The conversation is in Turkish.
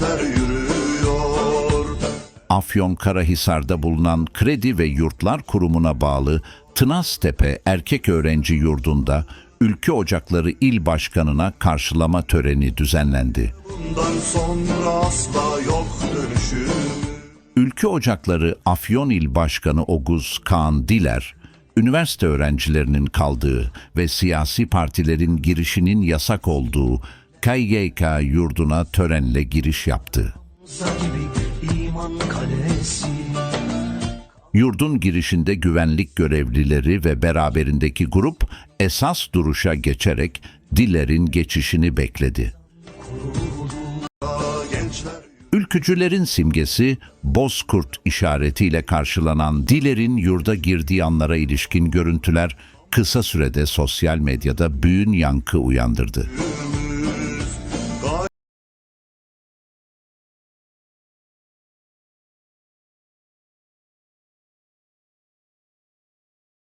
gençler yürüyor Afyonkarahisar'da bulunan Kredi ve Yurtlar Kurumu'na bağlı Tınaztepe Erkek Öğrenci Yurdu'nda Ülke Ocakları İl Başkanı'na karşılama töreni düzenlendi. Bundan sonra asla yok dönüşü Ülke Ocakları Afyon İl Başkanı Oguz Kaan Diler, üniversite öğrencilerinin kaldığı ve siyasi partilerin girişinin yasak olduğu KYK yurduna törenle giriş yaptı. Yurdun girişinde güvenlik görevlileri ve beraberindeki grup esas duruşa geçerek Diler'in geçişini bekledi. Ülkücülerin simgesi bozkurt işaretiyle karşılanan Diler'in yurda girdiği anlara ilişkin görüntüler kısa sürede sosyal medyada büyün yankı uyandırdı.